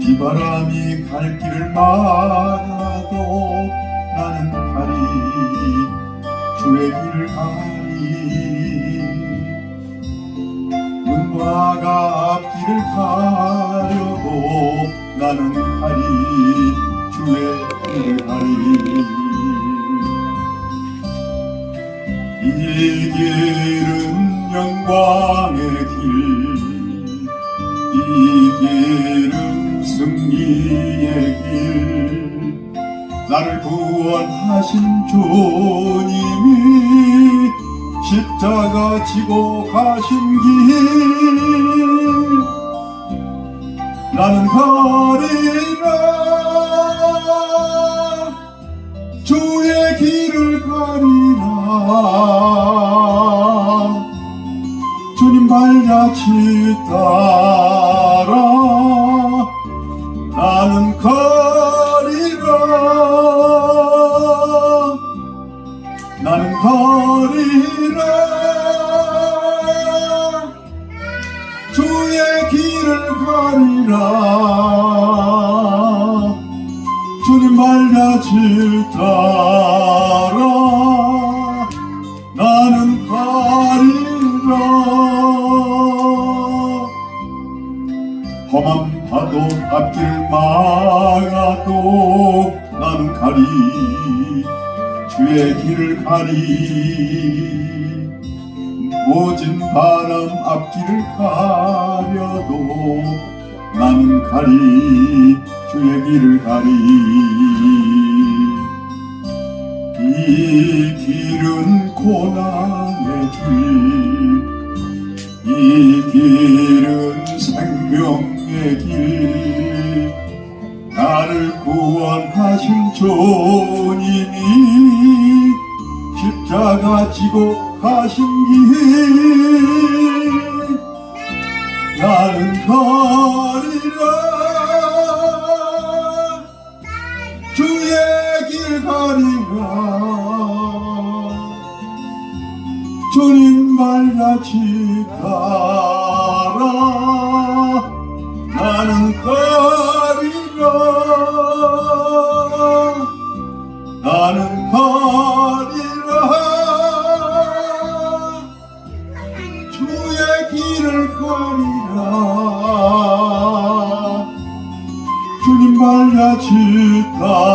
비바람이 갈 길을 막아도 나는 가리 주의 길을 가 길을 가려도 나는 가리 주의 길을 가리. 이 길은 영광의 길 이 길은 승리의 길. 나를 구원하신 주님이 십자가 지고 가신 길 나는 가리라 주의 길을 가리라. 주님 발자취 따라. 나는 가 가리라 주님 발자취 따라 나는 가리라 험한 파도 앞길 막아도 나는 가리 주의 길을 가리. 모진 바람 앞길을 가려도 나는 가리 주의 길을 가리. 이 길은 고난의 길 이 길은 생명의 길. 나를 구원하신 주님이 십자가 지고 가신 길 주의 길 가리라 주님 말같이 가 가라